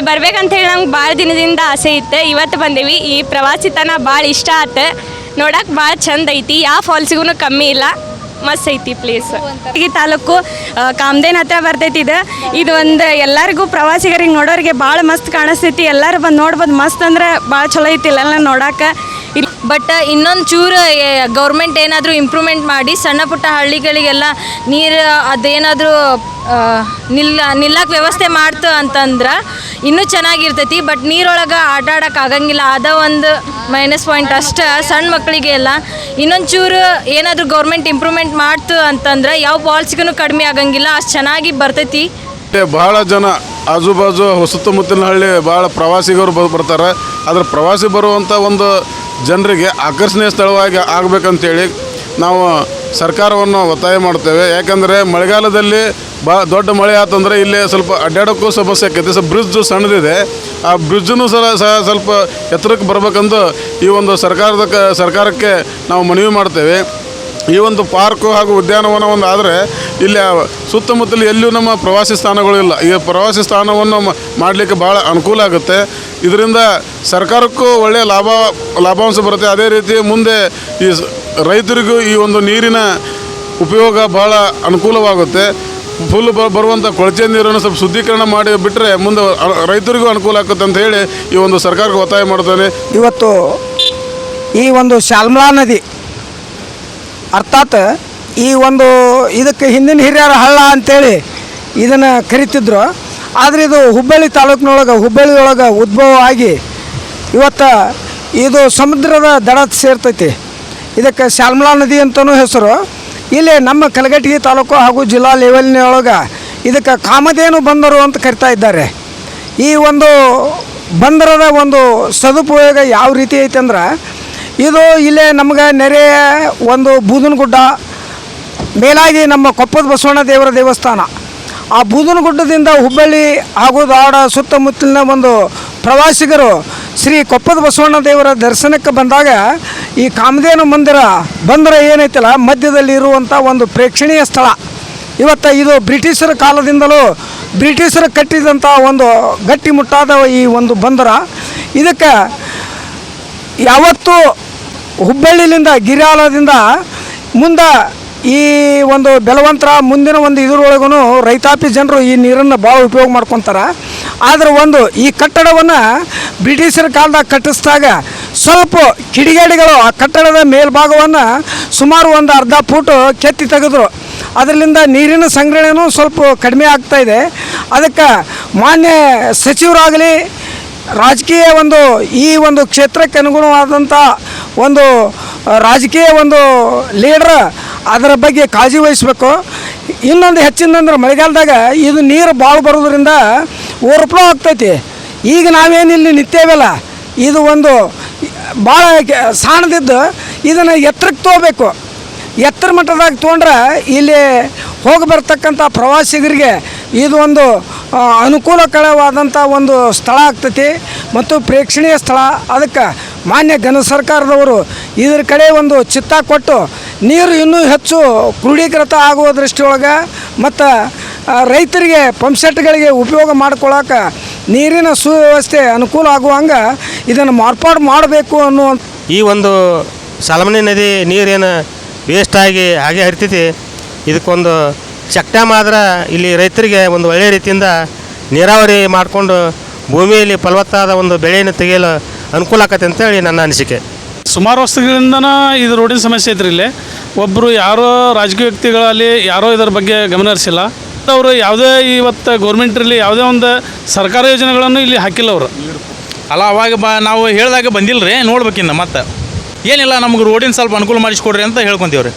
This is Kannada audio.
ಇಲ್ಲಿ ಬರ್ಬೇಕಂತ ಹೇಳಿ ನಮ್ಗೆ ಭಾಳ ದಿನದಿಂದ ಆಸೆ ಇತ್ತು. ಇವತ್ತು ಬಂದೀವಿ. ಈ ಪ್ರವಾಸಿ ತನ ಭಾಳ ಇಷ್ಟ ಆತು. ನೋಡಕ್ಕೆ ಭಾಳ ಚಂದ ಐತಿ. ಯಾವ ಫಾಲ್ಸಿಗೂ ಕಮ್ಮಿ ಇಲ್ಲ. ಮಸ್ತ್ ಐತಿ ಪ್ಲೇಸ್ ಈ ತಾಲೂಕು ಕಾಮದೇನ ಹತ್ರ ಬರ್ತೈತಿ ಇದು. ಇದು ಒಂದು ಎಲ್ಲರಿಗೂ ಪ್ರವಾಸಿಗರಿಗೆ ನೋಡೋರಿಗೆ ಭಾಳ ಮಸ್ತ್ ಕಾಣಿಸ್ತೈತಿ. ಎಲ್ಲರೂ ಬಂದು ನೋಡ್ಬೋದು. ಮಸ್ತ್ ಅಂದ್ರೆ ಭಾಳ ಚಲೋ ಐತಿ ಇಲ್ಲೆಲ್ಲ ನೋಡಕ್ಕೆ ಇಲ್ಲಿ ಬಟ್ ಇನ್ನೊಂದು ಚೂರು ಗೌರ್ಮೆಂಟ್ ಏನಾದರೂ ಇಂಪ್ರೂವ್ಮೆಂಟ್ ಮಾಡಿ ಸಣ್ಣ ಪುಟ್ಟ ಹಳ್ಳಿಗಳಿಗೆಲ್ಲ ನೀರು ಅದೇನಾದರೂ ನಿಲ್ಲ ನಿಲ್ಲಕ್ಕೆ ವ್ಯವಸ್ಥೆ ಮಾಡ್ತು ಅಂತಂದ್ರೆ ಇನ್ನೂ ಚೆನ್ನಾಗಿರ್ತೈತಿ ಬಟ್ ನೀರೊಳಗೆ ಆಟ ಆಡಕ್ಕೆ ಆಗಂಗಿಲ್ಲ. ಅದ ಒಂದು ಮೈನಸ್ ಪಾಯಿಂಟ್ ಅಷ್ಟೇ ಸಣ್ಣ ಮಕ್ಕಳಿಗೆ ಎಲ್ಲ ಇನ್ನೊಂಚೂರು ಏನಾದರೂ ಗೌರ್ಮೆಂಟ್ ಇಂಪ್ರೂವ್ಮೆಂಟ್ ಮಾಡ್ತು ಅಂತಂದ್ರೆ ಯಾವ ಬಾಲ್ಸ್ಗೂ ಕಡಿಮೆ ಆಗಂಗಿಲ್ಲ, ಅಷ್ಟು ಚೆನ್ನಾಗಿ ಬರ್ತೈತಿ. ಭಾಳ ಜನ ಆಜು ಬಾಜು ಸುತ್ತಮುತ್ತಲಿನ ಹಳ್ಳಿ ಭಾಳ ಪ್ರವಾಸಿಗರು ಬರ್ತಾರೆ. ಆದರೆ ಪ್ರವಾಸಿ ಬರುವಂಥ ಒಂದು ಜನರಿಗೆ ಆಕರ್ಷಣೀಯ ಸ್ಥಳವಾಗಿ ಆಗಬೇಕಂತೇಳಿ ನಾವು ಸರ್ಕಾರವನ್ನು ಒತ್ತಾಯ ಮಾಡ್ತೇವೆ. ಯಾಕಂದರೆ ಮಳೆಗಾಲದಲ್ಲಿ ಬಾ, ದೊಡ್ಡ ಮಳೆ ಆತಂದರೆ ಇಲ್ಲಿ ಸ್ವಲ್ಪ ಅಡ್ಡಾಡೋಕ್ಕೂ ಸಮಸ್ಯೆ ಆಕೈತೆ. ಸೊ, ಬ್ರಿಡ್ಜ್ ಸಣ್ಣದಿದೆ. ಆ ಬ್ರಿಡ್ಜನ್ನು ಸಹ ಸಹ ಸ್ವಲ್ಪ ಎತ್ತರಕ್ಕೆ ಬರಬೇಕಂದು ಈ ಒಂದು ಸರ್ಕಾರದ ಸರ್ಕಾರಕ್ಕೆ ನಾವು ಮನವಿ ಮಾಡ್ತೇವೆ. ಈ ಒಂದು ಪಾರ್ಕು ಹಾಗೂ ಉದ್ಯಾನವನ ಒಂದು ಆದರೆ ಇಲ್ಲಿ ಸುತ್ತಮುತ್ತಲು ಎಲ್ಲಿಯೂ ನಮ್ಮ ಪ್ರವಾಸಿ ಸ್ಥಾನಗಳು ಇಲ್ಲ. ಈ ಪ್ರವಾಸಿ ಸ್ಥಾನವನ್ನು ಮಾಡಲಿಕ್ಕೆ ಭಾಳ ಅನುಕೂಲ ಆಗುತ್ತೆ. ಇದರಿಂದ ಸರ್ಕಾರಕ್ಕೂ ಒಳ್ಳೆಯ ಲಾಭ, ಲಾಭಾಂಶ ಬರುತ್ತೆ. ಅದೇ ರೀತಿ ಮುಂದೆ ಈ ರೈತರಿಗೂ ಈ ಒಂದು ನೀರಿನ ಉಪಯೋಗ ಭಾಳ ಅನುಕೂಲವಾಗುತ್ತೆ. ಫುಲ್ ಬ ಬರುವಂಥ ಕೊಳಚೆ ನೀರನ್ನು ಸ್ವಲ್ಪ ಶುದ್ಧೀಕರಣ ಮಾಡಿ ಬಿಟ್ಟರೆ ಮುಂದೆ ರೈತರಿಗೂ ಅನುಕೂಲ ಆಗುತ್ತೆ ಅಂತ ಹೇಳಿ ಈ ಒಂದು ಸರ್ಕಾರಕ್ಕೆ ಒತ್ತಾಯ ಮಾಡ್ತಾನೆ. ಇವತ್ತು ಈ ಒಂದು ಶಾಲ್ಮಲಾ ನದಿ, ಅರ್ಥಾತ್ ಈ ಒಂದು ಇದಕ್ಕೆ ಹಿಂದಿನ ಹಿರಿಯರ ಹಳ್ಳ ಅಂತೇಳಿ ಇದನ್ನು ಕರಿತಿದ್ರು. ಆದರೆ ಇದು ಹುಬ್ಬಳ್ಳಿ ತಾಲೂಕಿನೊಳಗೆ ಹುಬ್ಬಳ್ಳಿ ಒಳಗೆ ಉದ್ಭವ ಆಗಿ ಇವತ್ತು ಇದು ಸಮುದ್ರದ ದಡ ಸೇರ್ತೈತಿ. ಇದಕ್ಕೆ ಶಾಲ್ಮಲಾ ನದಿ ಅಂತಲೂ ಹೆಸರು. ಇಲ್ಲಿ ನಮ್ಮ ಕಲಘಟಗಿ ತಾಲೂಕು ಹಾಗೂ ಜಿಲ್ಲಾ ಲೆವೆಲ್ನೊಳಗೆ ಇದಕ್ಕೆ ಕಾಮಧೇನು ಬಂದರು ಅಂತ ಕರಿತಾ ಇದ್ದಾರೆ. ಈ ಒಂದು ಬಂದರದ ಒಂದು ಸದುಪಯೋಗ ಯಾವ ರೀತಿ ಐತೆ ಅಂದ್ರೆ, ಇದು ಇಲ್ಲೇ ನಮ್ಗೆ ನೆರೆಯ ಒಂದು ಬೂದನಗುಡ್ಡ, ಮೇಲಾಗಿ ನಮ್ಮ ಕೊಪ್ಪದ ಬಸವಣ್ಣ ದೇವರ ದೇವಸ್ಥಾನ. ಆ ಬೂದನಗುಡ್ಡದಿಂದ ಹುಬ್ಬಳ್ಳಿ ಹಾಗೂ ಧಾರವಾಡ ಸುತ್ತಮುತ್ತಲಿನ ಒಂದು ಪ್ರವಾಸಿಗರು ಶ್ರೀ ಕೊಪ್ಪದ ಬಸವಣ್ಣ ದೇವರ ದರ್ಶನಕ್ಕೆ ಬಂದಾಗ ಈ ಕಾಮಧೇನು ಮಂದಿರ ಬಂದರೆ ಏನೈತಲ್ಲ, ಮಧ್ಯದಲ್ಲಿ ಇರುವಂಥ ಒಂದು ಪ್ರೇಕ್ಷಣೀಯ ಸ್ಥಳ. ಇವತ್ತು ಇದು ಬ್ರಿಟಿಷರ ಕಾಲದಿಂದಲೂ ಬ್ರಿಟಿಷರು ಕಟ್ಟಿದಂಥ ಒಂದು ಗಟ್ಟಿಮುಟ್ಟಾದ ಈ ಒಂದು ಬಂದರ. ಇದಕ್ಕೆ ಯಾವತ್ತೂ ಹುಬ್ಬಳ್ಳಿಯಿಂದ ಗಿರಿಯಾಲದಿಂದ ಮುಂದೆ ಈ ಒಂದು ಬೆಲವಂತರ ಮುಂದಿನ ಒಂದು ಇದರೊಳಗೂ ರೈತಾಪಿ ಜನರು ಈ ನೀರನ್ನು ಭಾಳ ಉಪಯೋಗ ಮಾಡ್ಕೊತಾರೆ. ಆದರೆ ಒಂದು ಈ ಕಟ್ಟಡವನ್ನು ಬ್ರಿಟಿಷರ ಕಾಲದಾಗ ಕಟ್ಟಿಸಿದಾಗ ಸ್ವಲ್ಪ ಕಿಡಿಗೇಡಿಗಳು ಆ ಕಟ್ಟಡದ ಮೇಲ್ಭಾಗವನ್ನು ಸುಮಾರು ಒಂದು ಅರ್ಧ ಫೂಟು ಕೆತ್ತಿ ತೆಗೆದ್ರು. ಅದರಿಂದ ನೀರಿನ ಸಂಗ್ರಹಣೆಯೂ ಸ್ವಲ್ಪ ಕಡಿಮೆ ಆಗ್ತಾ ಇದೆ. ಅದಕ್ಕೆ ಮಾನ್ಯ ಸಚಿವರಾಗಲಿ ರಾಜಕೀಯ ಒಂದು ಈ ಒಂದು ಕ್ಷೇತ್ರಕ್ಕೆ ಅನುಗುಣವಾದಂಥ ಒಂದು, ರಾಜಕೀಯ ಒಂದು ಲೀಡ್ರ್ ಅದರ ಬಗ್ಗೆ ಕಾಳಜಿ ವಹಿಸಬೇಕು. ಇನ್ನೊಂದು ಹೆಚ್ಚಿನಂದ್ರೆ ಮಳೆಗಾಲದಾಗ ಇದು ನೀರು ಭಾಳ ಬರೋದ್ರಿಂದ ಓವರ್ಫ್ಲೋ ಆಗ್ತೈತಿ. ಈಗ ನಾವೇನಿಲ್ಲಿ ನಿಂತೇವಲ್ಲ, ಇದು ಒಂದು ಭಾಳ ಸಾಣದಿದ್ದು ಇದನ್ನು ಎತ್ತರಕ್ಕೆ ತೊಗೋಬೇಕು ಎತ್ತರ ಮಟ್ಟದಾಗ ತೊಗೊಂಡ್ರೆ ಇಲ್ಲಿ ಹೋಗಿ ಬರ್ತಕ್ಕಂಥ ಪ್ರವಾಸಿಗರಿಗೆ ಇದು ಒಂದು ಅನುಕೂಲಕರವಾದಂಥ ಒಂದು ಸ್ಥಳ ಆಗ್ತೈತಿ ಮತ್ತು ಪ್ರೇಕ್ಷಣೀಯ ಸ್ಥಳ. ಅದಕ್ಕೆ ಮಾನ್ಯ ಘನ ಸರ್ಕಾರದವರು ಇದ್ರ ಕಡೆ ಒಂದು ಚಿತ್ತ ಕೊಟ್ಟು ನೀರು ಇನ್ನೂ ಹೆಚ್ಚು ಕ್ರೋಢೀಕೃತ ಆಗುವ ದೃಷ್ಟಿಯೊಳಗೆ ಮತ್ತು ರೈತರಿಗೆ ಪಂಪ್ಸೆಟ್ಗಳಿಗೆ ಉಪಯೋಗ ಮಾಡ್ಕೊಳ್ಳೋಕೆ ನೀರಿನ ಸುವ್ಯವಸ್ಥೆ ಅನುಕೂಲ ಆಗುವಂಗೆ ಇದನ್ನು ಮಾರ್ಪಾಡು ಮಾಡಬೇಕು ಅನ್ನೋ ಈ ಒಂದು ಸಲಮನಿ ನದಿ ನೀರೇನು ವೇಸ್ಟಾಗಿ ಹಾಗೆ ಹರಿತೈತಿ ಇದಕ್ಕೊಂದು ಆದ್ರೆ ಇಲ್ಲಿ ರೈತರಿಗೆ ಒಂದು ಒಳ್ಳೆಯ ರೀತಿಯಿಂದ ನೀರಾವರಿ ಮಾಡಿಕೊಂಡು ಭೂಮಿಯಲ್ಲಿ ಫಲವತ್ತಾದ ಒಂದು ಬೆಳೆಯನ್ನು ತೆಗೆಯಲು ಅನುಕೂಲ ಆಕತ್ತೆ ಅಂತೇಳಿ ನನ್ನ ಅನಿಸಿಕೆ. ಸುಮಾರು ವರ್ಷಗಳಿಂದನೇ ಇದು ರೋಡಿನ ಸಮಸ್ಯೆ ಐತ್ರಿ ಇಲ್ಲಿ. ಒಬ್ಬರು ಯಾರೋ ರಾಜಕೀಯ ವ್ಯಕ್ತಿಗಳಲ್ಲಿ ಯಾರೋ ಇದರ ಬಗ್ಗೆ ಗಮನ ಹರಿಸಿಲ್ಲ. ಅವರು ಯಾವುದೇ ಇವತ್ತು ಗೌರ್ಮೆಂಟ್ರಲ್ಲಿ ಯಾವುದೇ ಒಂದು ಸರ್ಕಾರ ಯೋಜನೆಗಳನ್ನು ಇಲ್ಲಿ ಹಾಕಿಲ್ಲ ಅವರು. ಅಲ್ಲ ಅವಾಗ ಬ ನಾವು ಹೇಳಿದಾಗ ಬಂದಿಲ್ಲ ರೀ ನೋಡ್ಬೇಕಿನ್ನ ಮತ್ತೆ. ಏನಿಲ್ಲ ನಮ್ಗೆ ರೋಡಿನ ಸ್ವಲ್ಪ ಅನುಕೂಲ ಮಾಡಿಸ್ಕೊಡ್ರಿ ಅಂತ ಹೇಳ್ಕೊಂತೀವಿ ರೀ